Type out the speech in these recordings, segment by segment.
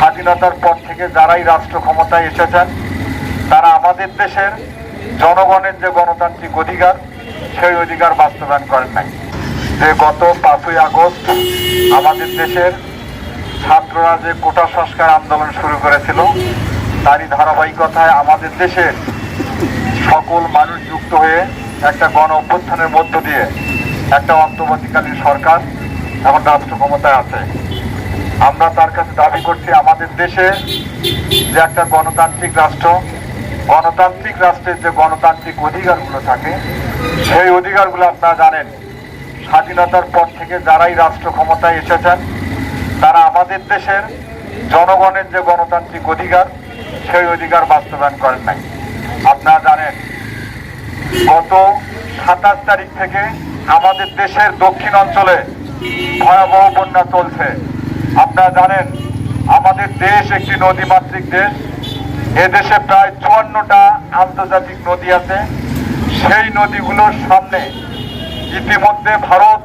স্বাধীনতার পর থেকে যারাই রাষ্ট্র ক্ষমতায় এসেছেন, তারা আমাদের দেশের জনগণের যে গণতান্ত্রিক অধিকার, সেই অধিকার বাস্তবায়ন করেন নাই। যে গত পাঁচই আগস্ট আমাদের দেশের ছাত্ররা যে কোটা সংস্কার আন্দোলন শুরু করেছিল, তারই ধারাবাহিকতায় আমাদের দেশের সকল মানুষ যুক্ত হয়ে একটা গণ অভ্যুত্থানের মধ্য দিয়ে একটা অন্তর্বর্তীকালীন সরকার এখন রাষ্ট্র ক্ষমতায় আছে। আমরা তার কাছে দাবি করছি আমাদের দেশে যে একটা গণতান্ত্রিক রাষ্ট্র, গণতান্ত্রিক রাষ্ট্রের যে গণতান্ত্রিক অধিকারগুলো থাকে, সেই অধিকারগুলো আপনারা জানেন, স্বাধীনতার পর থেকে যারাই রাষ্ট্র ক্ষমতায় এসেছেন, তারা আমাদের দেশের জনগণের যে গণতান্ত্রিক অধিকার, সেই অধিকার বাস্তবায়ন করেন নাই। আপনারা জানেন, গত সাতাশ তারিখ থেকে আমাদের দেশের দক্ষিণ অঞ্চলে ভয়াবহ বন্যা চলছে। আপনারা জানেন, আমাদের দেশ একটি নদীমাতৃক দেশ। এ দেশে প্রায় চুয়ান্নটা আন্তর্জাতিক নদী আছে। সেই নদীগুলোর সামনে ইতিমধ্যে ভারত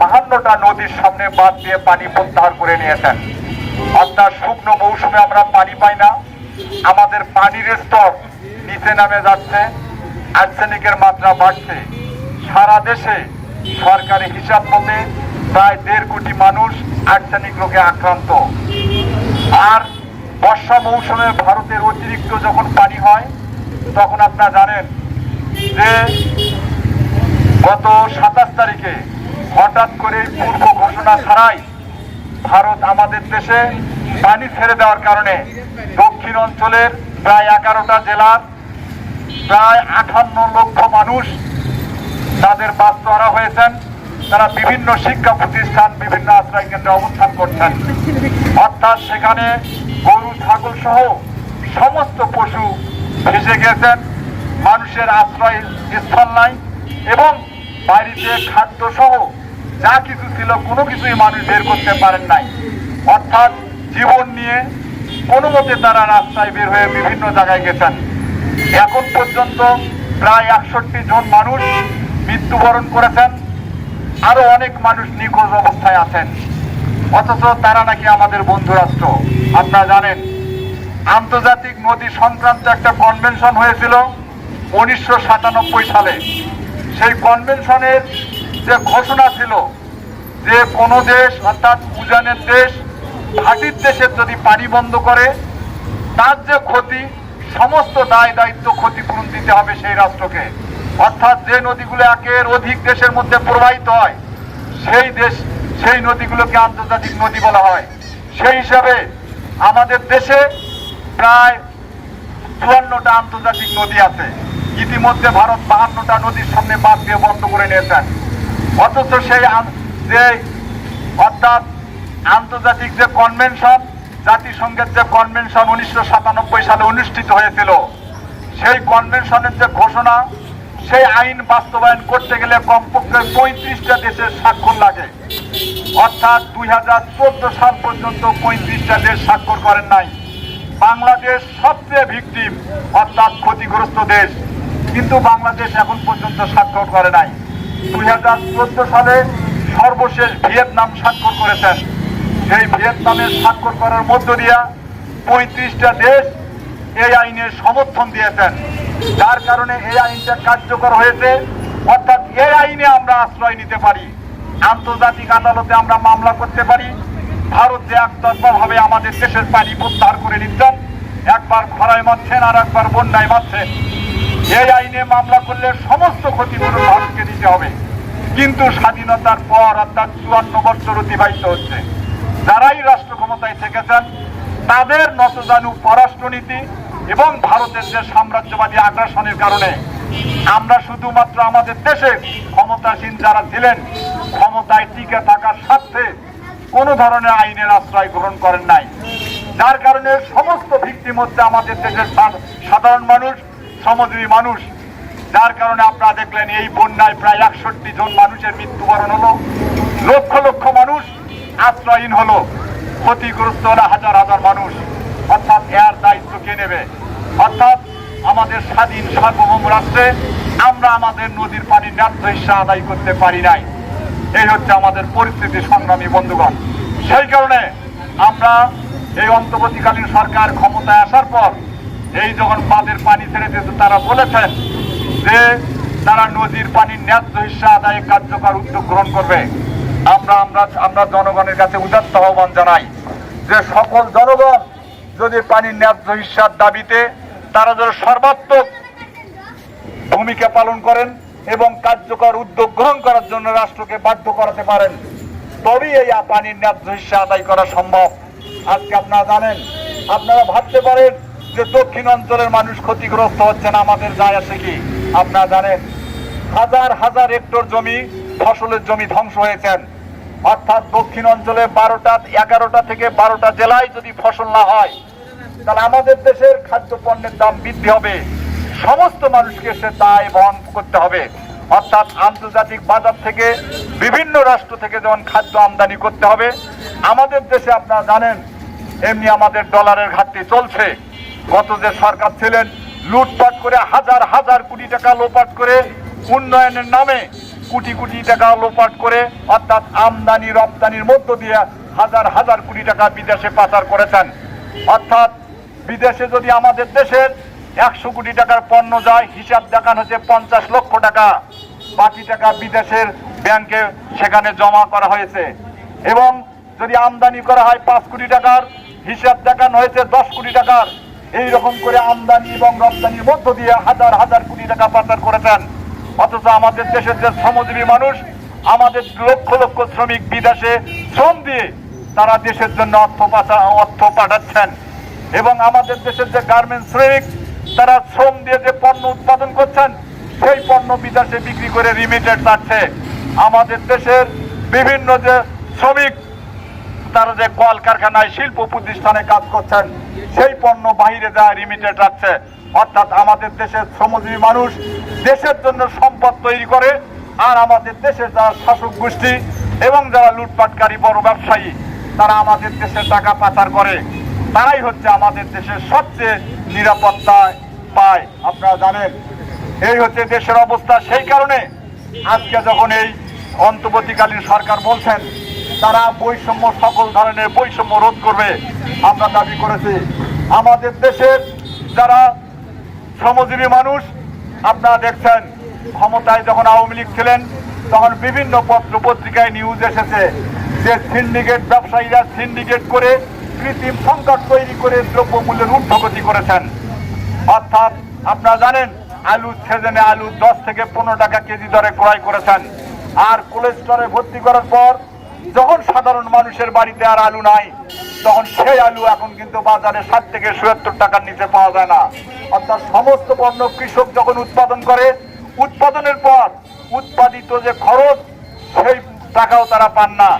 বাহান্নটা নদীর সামনে বাদ দিয়ে পানি প্রত্যাহার করে নিয়েছেন। অর্থাৎ শুকনো মৌসুমে আমরা পানি পাই না। আমাদের পানির স্তর নিচে নামে যাচ্ছে। আর্সেনিকের মাত্রা বাড়ছে। সারা দেশে সরকারি হিসাব মতে প্রায় দেড় কোটি মানুষ আর্সেনিক রোগে আক্রান্ত। আর বর্ষা মৌসুমে ভারতের অতিরিক্ত যখন পানি হয়, তখন আপনারা জানেন যে গত সাতাশ তারিখে হঠাৎ করে পূর্ব ঘোষণা ছাড়াই ভারত আমাদের দেশে পানি ছেড়ে দেওয়ার কারণে দক্ষিণ অঞ্চলের প্রায় এগারোটা জেলার প্রায় আঠান্ন লক্ষ মানুষ তাদের বাস্তুহারা হয়েছেন। তারা বিভিন্ন শিক্ষা প্রতিষ্ঠান, বিভিন্ন আশ্রয় কেন্দ্রে অবস্থান করছেন। অর্থাৎ সেখানে গরু, ছাগল সহ সমস্ত পশু ভেসে গেছেন। মানুষের আশ্রয় স্থল নাই এবং বাড়িতে খাদ্য সহ যা কিছু ছিল কোনো কিছুই মানুষ বের করতে পারেন নাই। অর্থাৎ জীবন নিয়ে কোনো মতে তারা রাস্তায় বের হয়ে বিভিন্ন জায়গায় গেছেন। এখন পর্যন্ত প্রায় একষট্টি জন মানুষ মৃত্যুবরণ করেছেন। আরও অনেক মানুষ নিখোঁজ অবস্থায় আছেন। অথচ তারা নাকি আমাদের বন্ধু রাষ্ট্র আপনারা জানেন, আন্তর্জাতিক নদী সংক্রান্ত একটা কনভেনশন হয়েছিল উনিশশো সাতানব্বই সালে। সেই কনভেনশনের যে ঘোষণা ছিল যে কোনো দেশ অর্থাৎ উজানের দেশ ভাটির দেশের যদি পানি বন্ধ করে, তার যে ক্ষতি, সমস্ত দায় দায়িত্ব ক্ষতিপূরণ দিতে হবে সেই রাষ্ট্রকে। অর্থাৎ যে নদীগুলো একের অধিক দেশের মধ্যে প্রবাহিত হয়, সেই দেশ, সেই নদীগুলোকে আন্তর্জাতিক নদী বলা হয়। সেই হিসাবে আমাদের দেশে প্রায় চুয়ান্নটা আন্তর্জাতিক নদী আছে। ইতিমধ্যে ভারত বাহান্নটা নদীর সামনে বাদ দিয়ে বন্ধ করে নিয়েছেন। অথচ সেই যে, অর্থাৎ আন্তর্জাতিক যে কনভেনশন, জাতিসংঘের যে কনভেনশন উনিশশো সাতানব্বই সালে অনুষ্ঠিত হয়েছিল, সেই কনভেনশনের যে ঘোষণা সেই আইন বাস্তবায়ন করতে গেলে কমপক্ষে পঁয়ত্রিশটা দেশের স্বাক্ষর লাগে। অর্থাৎ দুই হাজার চোদ্দ সাল পর্যন্ত পঁয়ত্রিশটা দেশ স্বাক্ষর করেন নাই। বাংলাদেশ সবচেয়ে ভিকটিম, অর্থাৎ ক্ষতিগ্রস্ত দেশ। কিন্তু বাংলাদেশ এখন পর্যন্ত স্বাক্ষর করে নাই। দুই হাজার চোদ্দ সালে সর্বশেষ ভিয়েতনাম স্বাক্ষর করেছেন। সেই ভিয়েতনামের স্বাক্ষর করার মধ্য দিয়া পঁয়ত্রিশটা দেশ এই আইনের সমর্থন দিয়েছেন। যার কারণে এই আইনটা কার্যকর হয়েছে, অর্থাৎ এই আইনে আমরা আশ্রয় নিতে পারি, আন্তর্জাতিক আদালতে আমরা মামলা করতে পারি, ভারত যে একতরফা ভাবে আমাদের দেশের পানি প্রত্যাহার করে নিচ্ছেন, একবার খরায় মারছেন আর একবার বন্যায় মারছেন। এই আইনে মামলা করলে সমস্ত ক্ষতিপূরণ ভারতকে দিতে হবে। কিন্তু স্বাধীনতার পর অর্থাৎ চুয়ান্ন বছর অতিবাহিত হচ্ছে। যারাই রাষ্ট্র ক্ষমতায় থেকেছেন, তাদের নতজানু পররাষ্ট্রনীতি এবং ভারতের যে সাম্রাজ্যবাদী আগ্রাসনের কারণে আমরা শুধুমাত্র আমাদের দেশে ক্ষমতাসীন যারা ছিলেন, ক্ষমতায় টিকে থাকার স্বার্থে কোনো ধরনের আইনের আশ্রয় গ্রহণ করেন নাই। যার কারণে সমস্ত ভিত্তিম হচ্ছে আমাদের দেশের সাধারণ মানুষ, শ্রমজীবী মানুষ, যার কারণে আপনারা দেখলেন এই বন্যায় প্রায় একষট্টি জন মানুষের মৃত্যুবরণ হলো, লক্ষ লক্ষ মানুষ আশ্রয়হীন হলো, ক্ষতিগ্রস্ত হলো হাজার হাজার মানুষ। অর্থাৎ এর দায়িত্ব কে নেবে? অর্থাৎ আমাদের স্বাধীন সার্বভৌম রাষ্ট্রে আমরা আমাদের নদীর পানির ন্যায্য হিসা আদায় করতে পারি নাই। এই হচ্ছে আমাদের পরিস্থিতি, সংগ্রামী বন্ধুগণ। সেই কারণে আমরা এই অন্তর্বর্তীকালীন সরকার ক্ষমতায় আসার পর এই যখন বাঁধের পানি ছেড়ে দিয়েছে, তারা বলেছেন যে তারা নদীর পানির ন্যায্য হিসা আদায়ে কার্যকর উদ্যোগ গ্রহণ করবে। আমরা আমরা আমরা জনগণের কাছে উদাত্ত আহ্বান জানাই যে সকল জনগণ যদি পানির ন্যায্য হিসার দাবিতে তারা যেন সর্বাত্মক ভূমিকা পালন করেন এবং কার্যকর উদ্যোগ গ্রহণ করার জন্য রাষ্ট্রকে বাধ্য করাতে পারেন, তবেই এই পানির ন্যায্য হিসা আদায় করা সম্ভব। আজকে আপনারা জানেন, আপনারা ভাবতে পারেন যে দক্ষিণ অঞ্চলের মানুষ ক্ষতিগ্রস্ত হচ্ছে না আমাদের যায় আসে কি? আপনারা জানেন, হাজার হাজার হেক্টর জমি, ফসলের জমি ধ্বংস হয়েছেন। অর্থাৎ দক্ষিণ অঞ্চলে বারোটা, এগারোটা থেকে বারোটা জেলায় যদি ফসল না হয়, তাহলে আমাদের দেশের খাদ্য পণ্যের দাম বৃদ্ধি হবে। সমস্ত মানুষকে সে দায় বহন করতে হবে। অর্থাৎ আন্তর্জাতিক বাজার থেকে বিভিন্ন রাষ্ট্র থেকে যেমন খাদ্য আমদানি করতে হবে, আমাদের দেশে আপনারা জানেন, এমনি আমাদের ডলারের ঘাটতি চলছে। গত যে সরকার ছিলেন, লুটপাট করে হাজার হাজার কোটি টাকা লোপাট করে উন্নয়নের নামে কোটি কোটি টাকা লোপাট করে, অর্থাৎ আমদানি, রপ্তানির মধ্য দিয়ে হাজার হাজার কোটি টাকা বিদেশে পাচার করেছেন। অর্থাৎ বিদেশে যদি আমাদের দেশের একশো কোটি টাকার পণ্য যায়, হিসাব দেখানো হচ্ছে পঞ্চাশ লক্ষ টাকা। বাকি টাকা বিদেশের ব্যাংকে সেখানে জমা করা হয়েছে। এবং যদি আমদানি করা হয় পাঁচ কোটি টাকার, হিসাব দেখানো হয়েছে দশ কোটি টাকার। এই রকম করে আমদানি এবং রপ্তানির মধ্য দিয়ে হাজার হাজার কোটি টাকা পাচার করেছেন। অথচ আমাদের দেশের যে শ্রমজীবী মানুষ, আমাদের লক্ষ লক্ষ শ্রমিক বিদেশে শ্রম দিয়ে তারা দেশের জন্য অর্থ পাঠা অর্থ পাঠাচ্ছেন। এবং আমাদের দেশের যে গার্মেন্টস শ্রমিক, তারা শ্রম দিয়ে যে পণ্য উৎপাদন করছেন, সেই পণ্য বিদেশে বিক্রি করে রিমিটেড পাচ্ছে আমাদের দেশের বিভিন্ন যে শ্রমিক তারা যে কলকারখানায় শিল্প প্রতিষ্ঠানে কাজ করছেন, সেই পণ্য বাইরে যায় রিমিটেড রাখছে। অর্থাৎ আমাদের দেশের শ্রমজীবী মানুষ দেশের জন্য সম্পদ তৈরি করে, আর আমাদের দেশের যারা শাসক গোষ্ঠী এবং যারা লুটপাটকারী বড় ব্যবসায়ী, তারা আমাদের দেশের টাকা পাচার করে। তারাই হচ্ছে আমাদের দেশের সবচেয়ে নিরাপত্তা পায়। আপনারা জানেন, এই হচ্ছে দেশের অবস্থা। সেই কারণে আজকে যখন এই অন্তর্বর্তীকালীন সরকার বলছেন তারা বৈষম্য, সকল ধরনের বৈষম্য রোধ করবে। আমরা দাবি করেছি, আমাদের দেশের যারা শ্রমজীবী মানুষ, আপনারা দেখছেন, ক্ষমতায় যখন আওয়ামী লীগ ছিলেন, তখন বিভিন্ন পত্র পত্রিকায় নিউজ এসেছে যে সিন্ডিকেট ব্যবসায়ীরা সিন্ডিকেট করে কৃত্রিম সংকট তৈরি করে দ্রব্যমূল্যের ঊর্ধ্বগতি করেছেন। অর্থাৎ আপনারা জানেন, আলু সেজনে আলু দশ থেকে পনেরো টাকা কেজি দরে ক্রয় করেছেন। আর কোলেস্টরে ভর্তি করার পর যখন সাধারণ মানুষের বাড়িতে আর আলু নাই, তখন সেই আলু এখন কিন্তু বাজারে ষাট থেকে সত্তর টাকার নিচে পাওয়া যায় না। অর্থাৎ সমস্ত পণ্য কৃষক যখন উৎপাদন করে, উৎপাদনের পর উৎপাদিত যে খরচ, সেই টাকাও তারা পান না।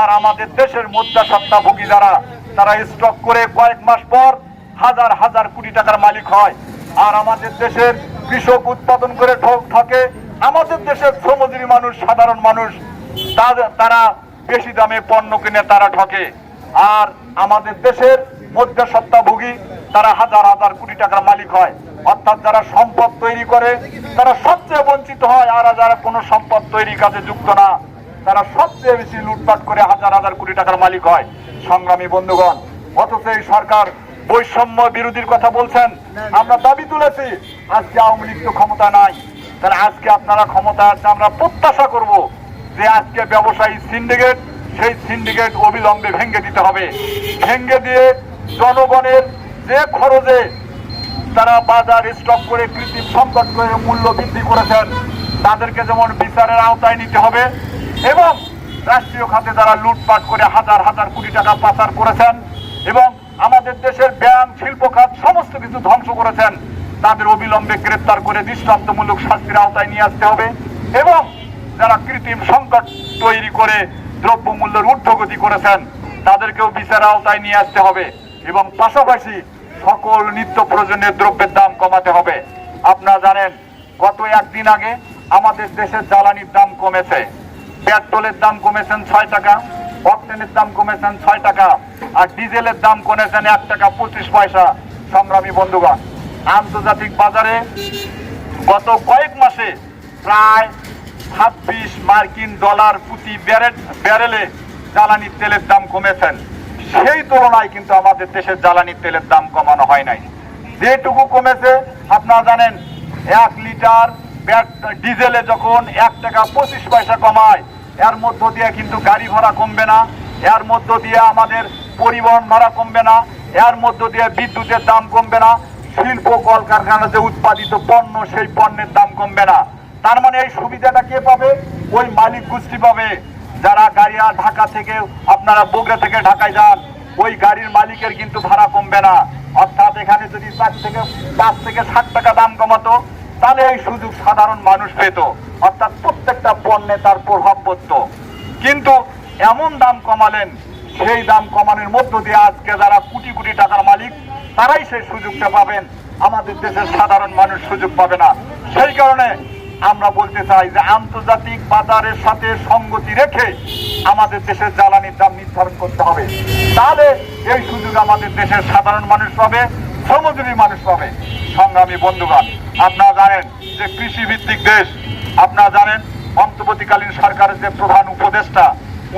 আর আমাদের দেশের মুদ্রা সত্তাভোগী যারা, তারা স্টক করে কয়েক মাস পর হাজার হাজার কোটি টাকার মালিক হয়। আর আমাদের দেশের কৃষক উৎপাদন করে ঠক ঠকে। আমাদের দেশের শ্রমজীবী মানুষ, সাধারণ মানুষ তারা বেশি দামে পণ্য কিনে তারা ঠকে। আর আমাদের দেশের মধ্যে সত্তাভোগী, তারা হাজার হাজার কোটি টাকার মালিক হয়। অর্থাৎ যারা সম্পদ তৈরি করে, তারা সবচেয়ে বঞ্চিত হয় আর যারা কোনো সম্পদ তৈরি কাজে যুক্ত না, তারা সবচেয়ে বেশি লুটপাট করে হাজার হাজার কোটি টাকার মালিক হয়। সংগ্রামী বন্ধুগণ, অথচ এই সরকার বৈষম্য বিরোধীর কথা বলছেন। আমরা দাবি তুলেছি, আজকে আওয়ামী লীগ তো ক্ষমতা নাই। তাহলে আজকে আপনারা ক্ষমতা আছে, আমরা প্রত্যাশা করব। যে আজকে ব্যবসায়ী সিন্ডিকেট সেই সিন্ডিকেট অবিলম্বে ভেঙে দিতে হবে। ভেঙে দিয়ে জনগণের যে খরচে তারা বাজার স্টক করে কৃত্রিম সংকট করে মূল্য বৃদ্ধি করেছেন, তাদেরকে যেমন বিচারের আওতায় নিতে হবে, এবং রাষ্ট্রীয় খাতে যারা লুটপাট করে হাজার হাজার কোটি টাকা পাচার করেছেন, এবং আমাদের দেশের ব্যাংক শিল্প খাত সমস্ত কিছু ধ্বংস করেছেন, তাদের অবিলম্বে গ্রেপ্তার করে দৃষ্টান্তমূলক শাস্তির আওতায় নিয়ে আসতে হবে, এবং যারা কৃত্রিম সংকট তৈরি করে দ্রব্যমূল্যের ঊর্ধ্বগতি করেছেন, তাদেরকেও বিচার আওতায় নিয়ে আসতে হবে এবং পাশাপাশি সকল নিত্য প্রয়োজনীয় দ্রব্যের দাম কমাতে হবে। আপনারা জানেন, গত একদিন আগে আমাদের দেশের জ্বালানির দাম কমেছে। পেট্রোলের দাম কমেছেন ছয় টাকা অক্টেনের দাম কমেছেন ছয় টাকা, আর ডিজেলের দাম কমেছেন এক টাকা পঁচিশ পয়সা। সংগ্রামী বন্ধুগণ, আন্তর্জাতিক বাজারে গত কয়েক মাসে প্রায় ছাব্বিশ মার্কিন ডলার প্রতি ব্যারেল ব্যারেলে জ্বালানি তেলের দাম কমেছেন। সেই তুলনায় কিন্তু আমাদের দেশের জ্বালানি তেলের দাম কমানো হয় নাই। যেটুকু কমেছে, আপনারা জানেন, এক লিটার ডিজেলে যখন এক টাকা পঁচিশ পয়সা কমায়, এর মধ্য দিয়ে কিন্তু গাড়ি ভাড়া কমবে না, এর মধ্য দিয়ে আমাদের পরিবহন ভাড়া কমবে না, এর মধ্য দিয়ে বিদ্যুতের দাম কমবে না, শিল্প কলকারখানাতে উৎপাদিত পণ্য সেই পণ্যের দাম কমবে না। তার মানে এই সুবিধাটা কে পাবে? ওই মালিক গোষ্ঠী পাবে। যারা গাড়িয়া ঢাকা থেকে, আপনারা বগুড়া থেকে ঢাকায় যান, ওই গাড়ির মালিকের কিন্তু ভাড়া কমবে না। অর্থাৎ এখানে যদি চার থেকে, পাঁচ থেকে ষাট টাকা দাম কমাতো, তাহলে এই সুযোগ সাধারণ মানুষ পেত। অর্থাৎ প্রত্যেকটা পণ্যে তার প্রভাব পড়তো। কিন্তু এমন দাম কমালেন, সেই দাম কমানোর মধ্য দিয়ে আজকে যারা কোটি কোটি টাকার মালিক, তারাই সেই সুযোগটা পাবেন। আমাদের দেশের সাধারণ মানুষ সুযোগ পাবে না। সেই কারণে আমরা বলতে চাই যে আন্তর্জাতিক বাজারের সাথে সঙ্গতি রেখে আমাদের দেশের জ্বালানির দাম নির্ধারণ করতে হবে। তাহলে এই সুযোগ আমাদের দেশের সাধারণ মানুষ পাবে, শ্রমজীবী মানুষ পাবে। সংগ্রামী বন্ধুগণ, আপনারা জানেন যে কৃষি ভিত্তিক দেশ। আপনারা জানেন অন্তর্বর্তীকালীন সরকারের যে প্রধান উপদেষ্টা,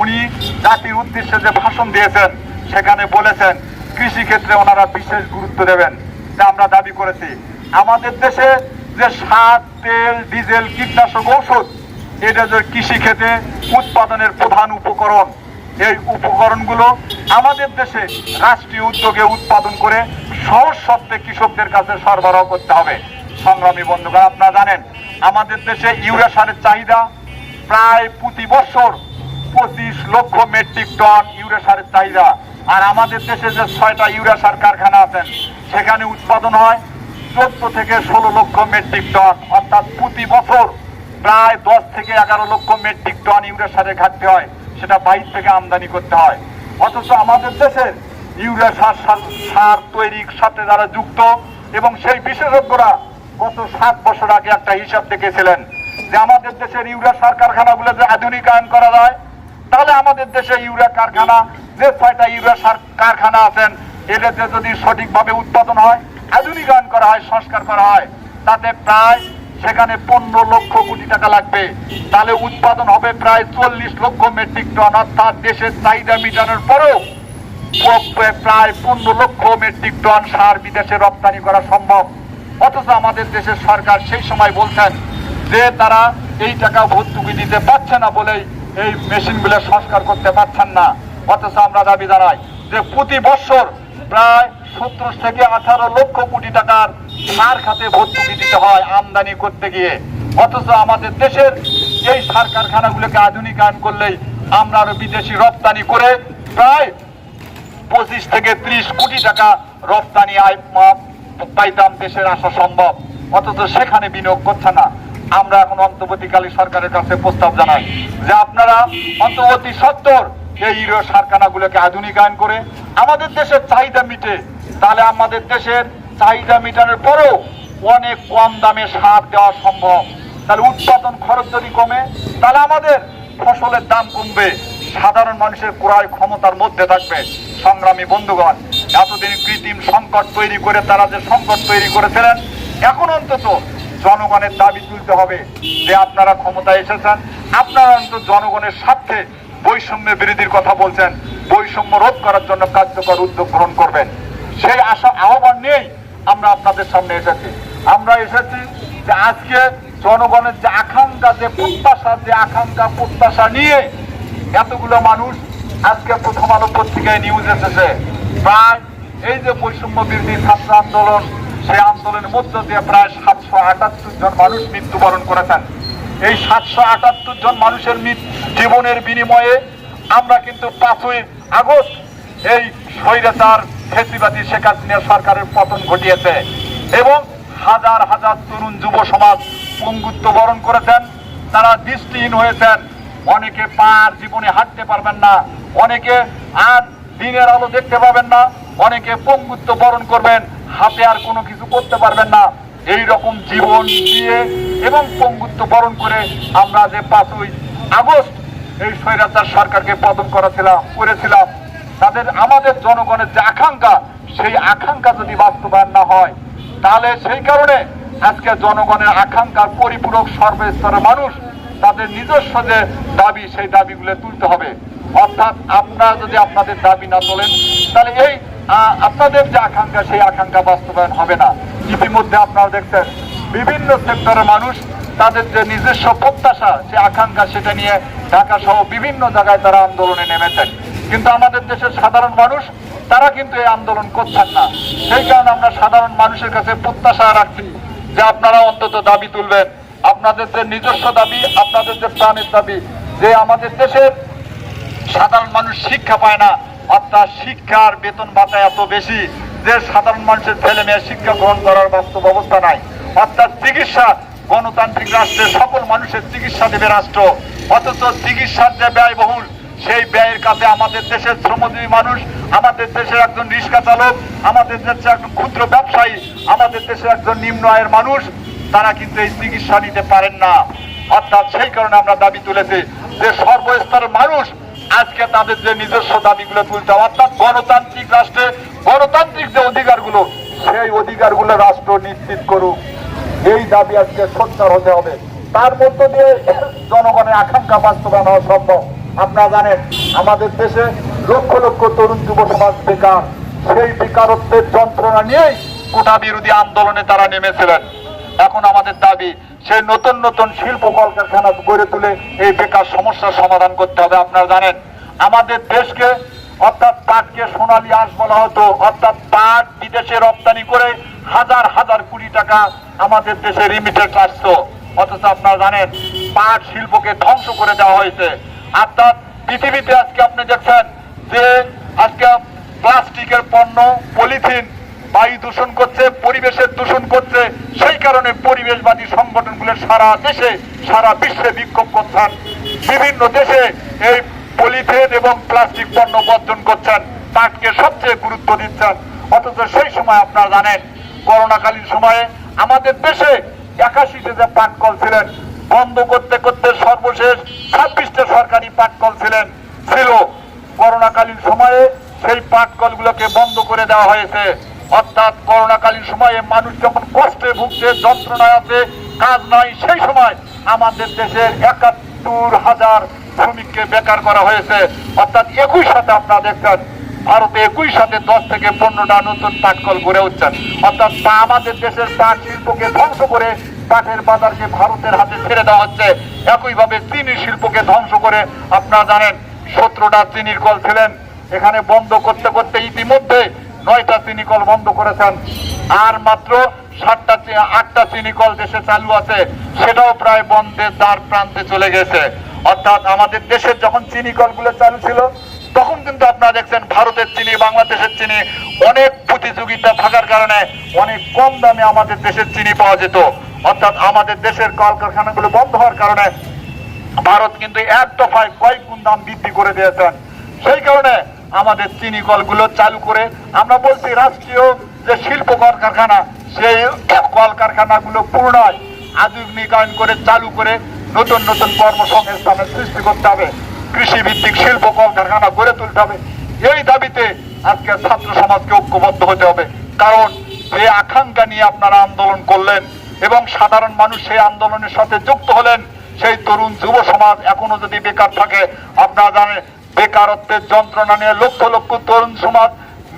উনি জাতির উদ্দেশ্যে যে ভাষণ দিয়েছেন, সেখানে বলেছেন কৃষি ক্ষেত্রে ওনারা বিশেষ গুরুত্ব দেবেন। তা আমরা দাবি করেছি। আমাদের দেশে যে সার, তেল, ডিজেল, কীটনাশক, ঔষধ, এটা যে কৃষি ক্ষেত্রে উৎপাদনের প্রধান উপকরণ। এই উপকরণগুলো আমাদের দেশে রাষ্ট্রীয় উদ্যোগে উৎপাদন করে সহজ শর্তে কৃষকদের কাছে সরবরাহ করতে হবে। সংগ্রামী বন্ধুগণ, আপনারা জানেন, আমাদের দেশে ইউরিয়া সারের চাহিদা প্রায় প্রতি বছর পঁচিশ লক্ষ মেট্রিক টন ইউরিয়া সারের চাহিদা। আর আমাদের দেশে যে ছয়টা ইউরিয়া সার কারখানা আছেন, সেখানে উৎপাদন হয় চোদ্দ থেকে ষোলো লক্ষ মেট্রিক টন অর্থাৎ প্রতি বছর প্রায় দশ থেকে এগারো লক্ষ মেট্রিক টন ইউরিয়া সারের ঘাটতি হয়। সেটা বাইর থেকে আমদানি করতে হয়। অথচ আমাদের দেশের ইউরিয়া সার সার- সার তৈরির সাথে যারা যুক্ত এবং সেই বিশেষজ্ঞরা গত সাত বছর আগে একটা হিসাব দেখেছিলেন যে আমাদের দেশের ইউরিয়া সার কারখানাগুলো যে আধুনিকায়ন করা যায়, তাহলে আমাদের দেশে ইউরিয়া কারখানা, যে ছয়টা ইউরিয়া সার কারখানা আছেন এটাতে যদি সঠিকভাবে উৎপাদন হয় আধুনিকায়ন করা হয়, সংস্কার করা হয়। তাতে প্রায় সেখানে পনেরো লক্ষ কোটি টাকা লাগবে। তাহলে উৎপাদন হবে প্রায় চল্লিশ লক্ষ মেট্রিক টন, অর্থাৎ দেশের চাহিদা মেটানোর পরেও প্রায় পনেরো লক্ষ মেট্রিক টন সার বিদেশে রপ্তানি করা সম্ভব। অথচ আমাদের দেশের সরকার সেই সময় বলছেন যে তারা এই টাকা ভর্তুকি দিতে পারছে না বলেই এই মেশিনগুলো সংস্কার করতে পারছেন না। অথচ আমরা দাবি জানাই যে প্রতি বছর প্রায় সত্তর থেকে আঠারো লক্ষ কোটি টাকার সার খাতে ভর্তুকি দিতে হয় আমদানি করতে গিয়ে। অথচ আমাদের দেশের এই সার কারখানাগুলোকে আধুনিকায়ন করলেই আমরা আরও বিদেশি রপ্তানি করে প্রায় পঁচিশ থেকে ত্রিশ কোটি টাকা রপ্তানি আয় পাইতাম দেশের আসা সম্ভব। অথচ সেখানে বিনিয়োগ করছে না। আমরা এখন অন্তর্বর্তীকালীন সরকারের কাছে প্রস্তাব জানাই যে আপনারা অন্তর্বর্তী সত্তর এই ইউরো সারখানাগুলোকে আধুনিকায়ন করে আমাদের দেশের চাহিদা মিটে তাহলে আমাদের দেশের চাহিদা মিটানোর পরেও অনেক কম দামে সার দেওয়া সম্ভব। তাহলে উৎপাদন খরচ যদি কমে, তাহলে আমাদের ফসলের দাম কমবে। সাধারণ মানুষের ক্রয় ক্ষমতার মধ্যে থাকবে। সংগ্রামী বন্ধুগণ, এতদিন কৃত্রিম সংকট তৈরি করে তারা যে সংকট তৈরি করেছিলেন, এখন অন্তত জনগণের দাবি তুলতে হবে যে আপনারা ক্ষমতায় এসেছেন, আপনারা অন্তত জনগণের স্বার্থে বৈষম্য বিরোধীর কথা বলছেন। বৈষম্য রোধ করার জন্য কার্যকর উদ্যোগ গ্রহণ করবেন। সেই আশা আহ্বান নিয়েই আমরা আপনাদের সামনে এসেছি। আমরা এসেছি যে আজকে জনগণের যে আকাঙ্ক্ষা, যে প্রত্যাশা, যে আকাঙ্ক্ষা, প্রত্যাশা নিয়ে এতগুলো মানুষ আজকে প্রথম আলো পত্রিকায় নিউজ এসেছে। প্রায় এই যে বৈষম্য বিরোধী ছাত্র আন্দোলন, সেই আন্দোলনের মধ্য দিয়ে প্রায় সাতশো আটাত্তর জন মানুষ মৃত্যুবরণ করেছেন। এই সাতশো আটাত্তর জন মানুষের জীবনের বিনিময়ে আমরা কিন্তু পাঁচই আগস্ট এই স্বৈরাচার ফেসিবাদী শেখ হাসিনা সরকারের পতন ঘটিয়েছে এবং হাজার হাজার তরুণ যুব সমাজ পঙ্গুত্ব বরণ করেছেন। তারা দৃষ্টিহীন হয়েছেন। অনেকে পার জীবনে হাঁটতে পারবেন না, অনেকে আর দিনের আলো দেখতে পাবেন না, অনেকে পঙ্গুত্ব বরণ করবেন, হাতে আর কোনো কিছু করতে পারবেন না। এই রকম জীবন দিয়ে এবং পঙ্গুত্ব বরণ করে আমরা যে পাঁচই আগস্ট এই স্বৈরাচার সরকারকে পতন করেছিলাম করেছিলাম তাদের আমাদের জনগণের যে আকাঙ্ক্ষা, সেই আকাঙ্ক্ষা যদি বাস্তবায়ন না হয়, তাহলে সেই কারণে আজকে জনগণের আকাঙ্ক্ষার পরিপূরক সর্বস্তরের মানুষ তাদের নিজস্ব যে দাবি, সেই দাবিগুলো তুলতে হবে। অর্থাৎ আপনারা যদি আপনাদের দাবি না তোলেন, তাহলে এই আপনাদের যে আকাঙ্ক্ষা, সেই আকাঙ্ক্ষা বাস্তবায়ন হবে না। ইতিমধ্যে আপনারা দেখছেন, বিভিন্ন সেক্টরের মানুষ তাদের যে নিজস্ব প্রত্যাশা যে আকাঙ্ক্ষা, সেটা নিয়ে ঢাকা সহ বিভিন্ন জায়গায় তারা আন্দোলনে নেমেছেন। কিন্তু আমাদের দেশের সাধারণ মানুষ, তারা কিন্তু এই আন্দোলন করছেন না। সেই কারণে আমরা সাধারণ মানুষের কাছে প্রত্যাশা রাখছি যে আপনারা অন্তত দাবি তুলবেন। আপনাদের যে নিজস্ব দাবি, আপনাদের যে প্রাণের দাবি, যে আমাদের দেশের সাধারণ মানুষ শিক্ষা পায় না অর্থাৎ শিক্ষার বেতন ভাতা এত বেশি যে সাধারণ মানুষের ছেলে মেয়ে শিক্ষা গ্রহণ করার বাস্তব অবস্থা নাই। অর্থাৎ চিকিৎসা গণতান্ত্রিক রাষ্ট্রে সকল মানুষের চিকিৎসা দেবে রাষ্ট্র। অথচ চিকিৎসার যে ব্যয়বহুল সেই ব্যয়ের কাছে আমাদের দেশের শ্রমজীবী মানুষ, আমাদের দেশের একজন রিক্সা চালক, আমাদের দেশের একজন ক্ষুদ্র ব্যবসায়ী, আমাদের দেশের একজন নিম্ন আয়ের মানুষ, তারা কিন্তু এই চিকিৎসা নিতে পারেন না। অর্থাৎ সেই কারণে আমরা দাবি তুলেছি যে সর্বস্তরের মানুষ আজকে তাদের যে নিজস্ব দাবিগুলো তুলতে অর্থাৎ গণতান্ত্রিক রাষ্ট্রে গণতান্ত্রিক যে অধিকারগুলো, সেই অধিকারগুলো রাষ্ট্র নিশ্চিত করুক। এই দাবি আজকে সোচ্চার হতে হবে। তার মধ্য দিয়ে জনগণের আকাঙ্ক্ষা বাস্তবায়ন হওয়া সম্ভব। আপনারা জানেন আমাদের দেশে লক্ষ লক্ষ তরুণ যুব সমাজ বেকার। সেই বেকারত্বের যন্ত্রণা নিয়েই কোটা বিরোধী আন্দোলনে তারা নেমেছিলেন। এখন আমাদের দাবি সেই নতুন নতুন শিল্প কলকারখানা গড়ে তুলে এই বেকার সমস্যার সমাধান করতে হবে। আপনারা জানেন, আমাদের দেশকে অর্থাৎ পাটকে সোনালী আঁশ বলা হতো, অর্থাৎ পাট বিদেশে রপ্তানি করে হাজার হাজার কোটি টাকা আমাদের দেশে রিমিটেড আসতো। অথচ আপনারা জানেন পাট শিল্পকে ধ্বংস করে দেওয়া হয়েছে। অর্থাৎ পৃথিবীতে আজকে আপনি দেখছেন যে আজকে প্লাস্টিকের পণ্য, পলিথিন, বায়ু দূষণ করছে, পরিবেশের দূষণ করছে। সেই কারণে পরিবেশবাদী সংগঠনগুলো সারা দেশে, সারা বিশ্বে বিক্ষোভ করছেন। বিভিন্ন দেশে এই পলিথিন এবং প্লাস্টিক পণ্য বর্জন করছেন। পাটকে সবচেয়ে গুরুত্ব দিচ্ছেন। অথচ সেই সময় আপনারা জানেন, করোনাকালীন সময়ে আমাদের দেশে একাশিতে যে পাট কল ছিলেন বন্ধ করতে করতে সর্বশেষ ছাব্বিশটা সরকারি পাট কল ছিলেন, ছিল। করোনাকালীন সময়ে সেই পাট কলগুলোকে বন্ধ করে দেওয়া হয়েছে। অর্থাৎ করোনাকালীন সময়ে মানুষ যখন কষ্টে ভুগছে, যন্ত্রণায় আছে, কাজ নাই, সেই সময় আমাদের দেশের একাত্তর হাজার শ্রমিককে বেকার করা হয়েছে। অর্থাৎ একই সাথে আপনারা দেখছেন, ভারতে একই সাথে দশ থেকে পনেরোটা নতুন পাটকল গড়ে উঠছেন। অর্থাৎ আমাদের দেশের পাট শিল্পকে ধ্বংস করে পাটের বাজারকে ভারতের হাতে ছেড়ে দেওয়া হচ্ছে, একইভাবে চিনি শিল্পকে ধ্বংস করে, আপনারা জানেন, সতেরোটা চিনির কল ছিলেন। এখানে বন্ধ করতে করতে ইতিমধ্যে নয়টা চিনি কল বন্ধ করেছেন। আর মাত্র সাতটা আটটা চিনি কল দেশে চালু আছে। সেটাও প্রায় বন্ধের দ্বার প্রান্তে চলে গেছে। অর্থাৎ আমাদের দেশের যখন চিনি কলগুলো চালু ছিল, তখন কিন্তু আপনারা দেখছেন ভারতের চিনি, বাংলাদেশের চিনি অনেক প্রতিযোগিতা থাকার কারণে অনেক কম দামে আমাদের দেশের চিনি পাওয়া যেত। অর্থাৎ আমাদের দেশের কলকারখানাগুলো বন্ধ হওয়ার কারণে ভারত কিন্তু এক দফায় কয়েক গুণ দাম বৃদ্ধি করে দিয়েছেন। সেই কারণে আমাদের চিনি কলগুলো চালু করে আমরা বলছি, রাষ্ট্রীয় যে শিল্প কলকারখানা সেই কলকারখানাগুলো পুনরায় আধুনিকায়ন করে, চালু করে নতুন নতুন কর্মসংস্থানের সৃষ্টি করতে হবে। কৃষি ভিত্তিক শিল্প কলকারখানা গড়ে তুলতে হবে। এই দাবিতে আজকে ছাত্র সমাজকে ঐক্যবদ্ধ হতে হবে। কারণ যে আকাঙ্ক্ষা নিয়ে আপনারা আন্দোলন করলেন এবং সাধারণ মানুষ সেই আন্দোলনের সাথে যুক্ত হলেন, সেই তরুণ যুব সমাজ এখনও যদি বেকার থাকে, আপনারা জানেন বেকারত্বের যন্ত্রণা নিয়ে লক্ষ লক্ষ তরুণ সমাজ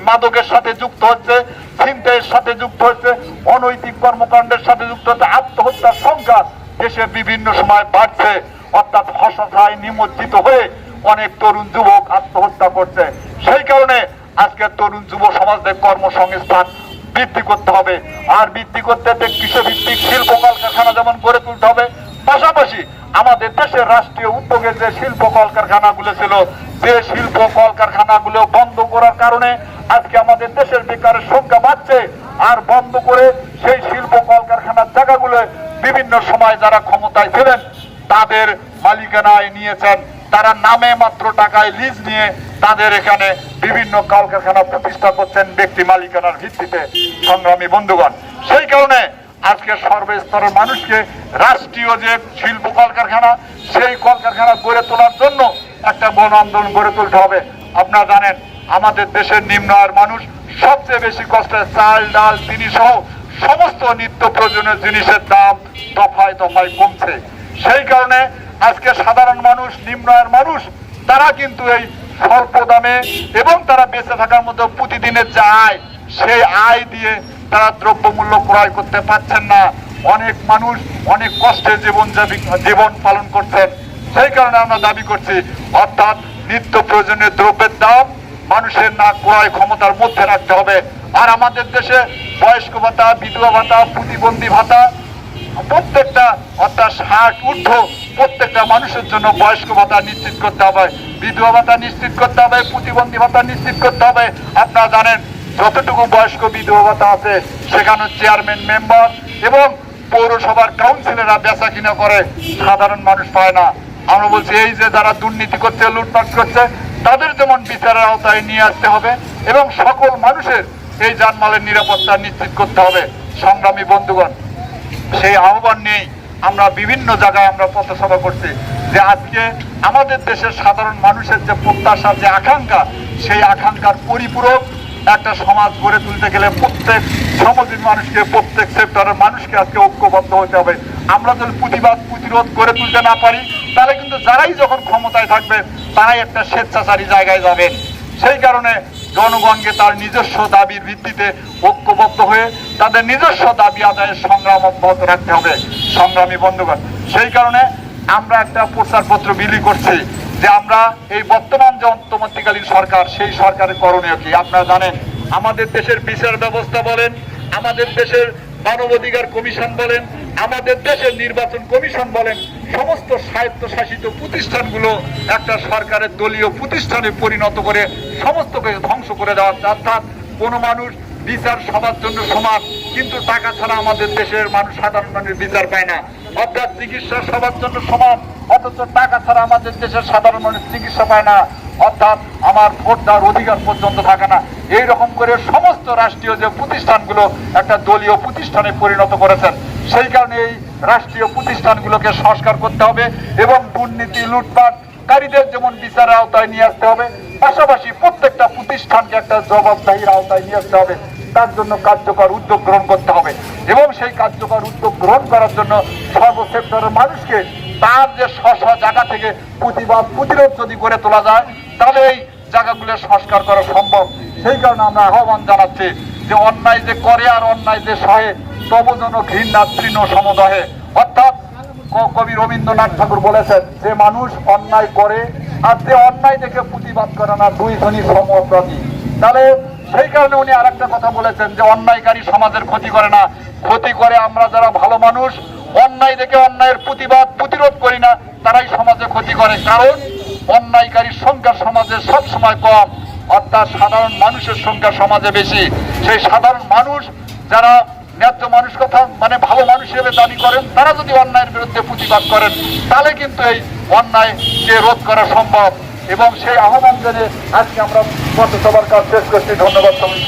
মাদকের সাথে যুক্ত হচ্ছে ছিনতাইয়ের সাথে যুক্ত হচ্ছে, অনৈতিক কর্মকাণ্ডের সাথে যুক্ত হচ্ছে, আত্মহত্যার সংখ্যা দেশে বিভিন্ন সময় বাড়ছে। অর্থাৎ হতাশায় নিমজ্জিত হয়ে অনেক তরুণ যুবক আত্মহত্যা করছে। সেই কারণে আজকে তরুণ যুব সমাজদের কর্মসংস্থান বৃদ্ধি করতে হবে। আর বৃদ্ধি করতে হলে কৃষিভিত্তিক শিল্প কলকারখানা যেমন গড়ে তুলতে হবে, পাশাপাশি আমাদের দেশের রাষ্ট্রীয় উদ্যোগের যে শিল্প কলকারখানাগুলো ছিল, যে শিল্প কলকারখানাগুলো বন্ধ করার কারণে আজকে আমাদের দেশের বেকারের সংখ্যা বাড়ছে। আর বন্ধ করে সেই শিল্প কলকারখানার জায়গাগুলো বিভিন্ন সময় যারা ক্ষমতায় ছিলেন, তাদের মালিকানায় নিয়েছেন তারা নামে মাত্র টাকায় লিজ নিয়ে তাদের এখানে বিভিন্ন কলকারখানা প্রতিষ্ঠা করছেন ব্যক্তি মালিকানার ভিত্তিতে সংগ্রামী বন্ধুগণ। সেই কারণে আজকে সর্বস্তরের মানুষকে রাষ্ট্রীয় যে শিল্প কলকারখানা, সেই কলকারখানা গড়ে তোলার জন্য একটা গণ আন্দোলন গড়ে তুলতে হবে। আপনারা জানেন, আমাদের দেশের নিম্ন আয়ের মানুষ সবচেয়ে বেশি কষ্টে চাল, ডাল, চিনি সহ সমস্ত নিত্য প্রয়োজনীয় জিনিসের দাম দফায় দফায় কমছে। সেই কারণে আজকে সাধারণ মানুষ নিম্ন আয়ের মানুষ, তারা কিন্তু এই স্বল্প দামে এবং তারা বেঁচে থাকার মতো প্রতিদিনের যে আয়, সেই আয় দিয়ে তারা দ্রব্যমূল্য ক্রয় করতে পারছেন না। অনেক মানুষ অনেক কষ্টে জীবন জীবন পালন করছেন। সেই কারণে আমরা দাবি করছি, অর্থাৎ নিত্য প্রয়োজনীয় দ্রব্যের দাম মানুষের না ক্রয় ক্ষমতার মধ্যে রাখতে হবে। আর আমাদের দেশে বয়স্ক ভাতা, বিধবা ভাতা, প্রতিবন্ধী ভাতা প্রত্যেকটা অর্থাৎ ষাট ঊর্ধ্ব প্রত্যেকটা মানুষের জন্য বয়স্ক ভাতা নিশ্চিত করতে হবে, বিধবা ভাতা নিশ্চিত করতে হবে, প্রতিবন্ধী ভাতা নিশ্চিত করতে হবে। আপনারা জানেন, যতটুকু বয়স্ক বিধবা ভাতা আছে, সেখানে চেয়ারম্যান মেম্বার এবং পৌরসভার কাউন্সিলররা বেচা কিনা করে, সাধারণ মানুষ পায় না। আমরা বলছি, এই যে যারা দুর্নীতি করছে, লুটপাট করছে, তাদের যেমন বিচারের আওতায় নিয়ে আসতে হবে এবং সকল মানুষের এই যানমালের নিরাপত্তা নিশ্চিত করতে হবে। সংগ্রামী বন্ধুগণ সেই আহ্বান নেই আমরা বিভিন্ন জায়গায় আমরা পথসভা করছি যে আজকে আমাদের দেশের সাধারণ মানুষের যে প্রত্যাশা, যে আকাঙ্ক্ষা, সেই আকাঙ্ক্ষার পরিপূরক একটা সমাজ গড়ে তুলতে গেলে প্রত্যেক সমাজের মানুষকে, প্রত্যেক সেক্টরের মানুষকে আজকে ঐক্যবদ্ধ হতে হবে। আমরা যদি প্রতিবাদ, প্রতিরোধ করে তুলতে না পারি, তাহলে কিন্তু যারাই যখন ক্ষমতায় থাকবে, তারাই একটা স্বেচ্ছাচারী জায়গায় যাবেন। সেই কারণে জনগণকে তার নিজস্ব দাবির ভিত্তিতে ঐক্যবদ্ধ হয়ে তাদের নিজস্ব দাবি আদায়ের সংগ্রাম অব্যাহত রাখতে হবে, সংগ্রামী বন্ধুগণ। সেই কারণে আমরা একটা প্রচারপত্র বিলি করছি যে আমরা এই বর্তমান যে অন্তর্বর্তীকালীন সরকার, সেই সরকারের করণীয় কি? আপনারা জানেন, আমাদের দেশের বিচার ব্যবস্থা বলেন, আমাদের দেশের মানবাধিকার কমিশন বলেন, আমাদের দেশের নির্বাচন কমিশন বলেন সমস্ত স্বায়ত্তশাসিত প্রতিষ্ঠানগুলো একটা সরকারের দলীয় প্রতিষ্ঠানে পরিণত করে সমস্ত কিছু ধ্বংস করে দেওয়া। অর্থাৎ কোনো মানুষ বিচার সবার জন্য সমান, কিন্তু টাকা ছাড়া আমাদের দেশের মানুষ সাধারণ মানুষ বিচার পায় না অর্থাৎ চিকিৎসা সবার জন্য সমান, অথচ টাকা ছাড়া আমাদের দেশের সাধারণ মানুষ চিকিৎসা পায় না অর্থাৎ আমার ভোট দেওয়ার অধিকার পর্যন্ত থাকে না এই রকম করে সমস্ত রাষ্ট্রীয় যে প্রতিষ্ঠানগুলো একটা দলীয় প্রতিষ্ঠানে পরিণত করেছেন, সেই কারণে এই রাষ্ট্রীয় প্রতিষ্ঠানগুলোকে সংস্কার করতে হবে এবং দুর্নীতি লুটপাটকারীদের যেমন বিচারের আওতায় নিয়ে আসতে হবে, পাশাপাশি প্রত্যেকটা প্রতিষ্ঠানকে একটা জবাবদাহির আওতায় নিয়ে আসতে হবে। তার জন্য কার্যকর উদ্যোগ গ্রহণ করতে হবে এবং সেই কার্যকর উদ্যোগ গ্রহণ করার জন্য সর্বসেক্টরের মানুষকে তার যে স্ব জায়গা থেকে প্রতিবাদ, প্রতিরোধ যদি গড়ে তোলা যায়, তাহলে এই জায়গাগুলো সংস্কার করা সম্ভব। সেই কারণে আমরা আহ্বান জানাচ্ছি যে অন্যায় যে করে আর অন্যায় যে সহে তবজন ঘৃণা তৃণ সমদহে। অর্থাৎ কবি রবীন্দ্রনাথ ঠাকুর বলেছেন, যে মানুষ অন্যায় করে আর যে অন্যায় দেখে প্রতিবাদ করে না দুই ধনী সম তাহলে সেই কারণে উনি আরেকটা কথা বলেছেন যে, অন্যায়কারী সমাজের ক্ষতি করে না। ক্ষতি করে আমরা যারা ভালো মানুষ, অন্যায় দেখে অন্যায়ের প্রতিবাদ, প্রতিরোধ করি না, তারাই সমাজে ক্ষতি করে। কারণ অন্যায়কারীর সংখ্যা সমাজে সব সময় কম। অর্থাৎ সাধারণ মানুষের সংখ্যা সমাজে বেশি। সেই সাধারণ মানুষ যারা ন্যায্য মানুষ কথা মানে ভালো মানুষ হিসেবে দাবি করেন, তারা যদি অন্যায়ের বিরুদ্ধে প্রতিবাদ করেন, তাহলে কিন্তু এই অন্যায়কে রোধ করা সম্ভব। এবং সেই আহ্বান জেনে আজকে আমরা পথসভার কাজ শেষ করছি। ধন্যবাদ সবাই